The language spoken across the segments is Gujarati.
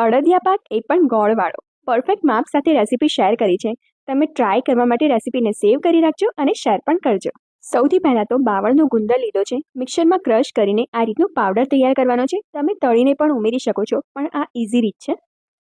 અડદિયા પાક એ પણ ગોળવાળો. પરફેક્ટ માપ સાથે રેસીપી શેર કરી છે. તમે ટ્રાય કરવા માટે રેસીપીને સેવ કરી રાખજો અને શેર પણ કરજો. સૌથી પહેલાં તો બાવળનો ગુંદર લીધો છે. મિક્સરમાં ક્રશ કરીને આ રીતનો પાવડર તૈયાર કરવાનો છે. તમે તળીને પણ ઉમેરી શકો છો, પણ આ ઇઝી રીત છે.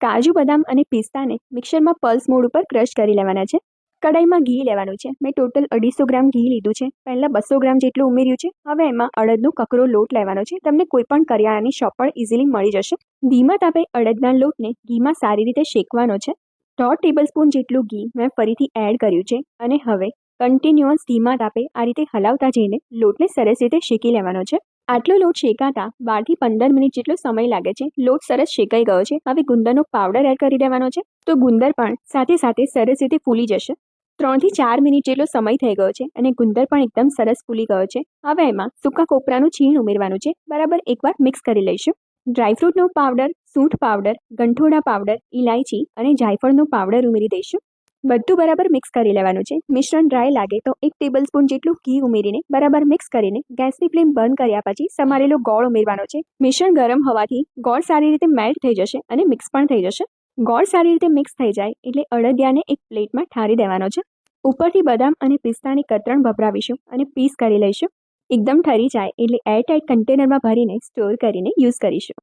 કાજુ બદામ અને પિસ્તાને મિક્સરમાં પલ્સ મોડ ઉપર ક્રશ કરી લેવાના છે. કડાઈમાં ઘી લેવાનું છે. મેં ટોટલ અઢીસો ગ્રામ ઘી લીધું છે. પહેલાં બસો ગ્રામ જેટલું ઉમેર્યું છે. હવે એમાં અડદનો કકરો લોટ લેવાનો છે. તમને કોઈ પણ કરિયાણાની શોપ પણ ઇઝીલી મળી જશે. ધીમા તાપે અડદના લોટને ઘીમાં સારી રીતે શેકવાનો છે. દોઢ ટેબલ સ્પૂન જેટલું ઘી મેં ફરીથી એડ કર્યું છે અને હવે કન્ટિન્યુઅસ ધીમા તાપે આ રીતે હલાવતા જઈને લોટને સરસ રીતે શેકી લેવાનો છે. આટલો લોટ શેકાતા બારથી પંદર મિનિટ જેટલો સમય લાગે છે. લોટ સરસ શેકાઈ ગયો છે. હવે ગુંદરનો પાવડર એડ કરી દેવાનો છે. તો ગુંદર પણ સાથે સાથે સરસ રીતે ફૂલી જશે. ત્રણથી ચાર મિનિટ જેટલો સમય થઈ ગયો છે અને ગુંદર પણ એકદમ સરસ ફૂલી ગયો છે. હવે એમાં સૂકા કોપરાનું છીણ ઉમેરવાનું છે. બરાબર એકવાર મિક્સ કરી લઈશું. ડ્રાયફ્રૂટનો પાવડર, સૂંઠ પાવડર ગંઠોડા પાવડર ઇલાયચી અને જાયફળનો પાવડર ઉમેરી દઈશું. બધું બરાબર મિક્સ કરી લેવાનું છે. મિશ્રણ ડ્રાય લાગે તો એક ટેબલ સ્પૂન જેટલું ઘી ઉમેરીને બરાબર મિક્સ કરીને ગેસની ફ્લેમ બંધ કર્યા પછી સમારેલો ગોળ ઉમેરવાનો છે. મિશ્રણ ગરમ હોવાથી ગોળ સારી રીતે મેલ્ટ થઈ જશે અને મિક્સ પણ થઈ જશે. ગોળ સારી રીતે મિક્સ થઈ જાય એટલે અડદિયાને એક પ્લેટમાં ઠારી દેવાનો છે. ઉપરથી બદામ અને પિસ્તાની કતરણ ભભરાવીશું અને પીસ કરી લઈશું. એકદમ ઠરી જાય એટલે એરટાઇટ કન્ટેનરમાં ભરીને સ્ટોર કરીને યુઝ કરીશું.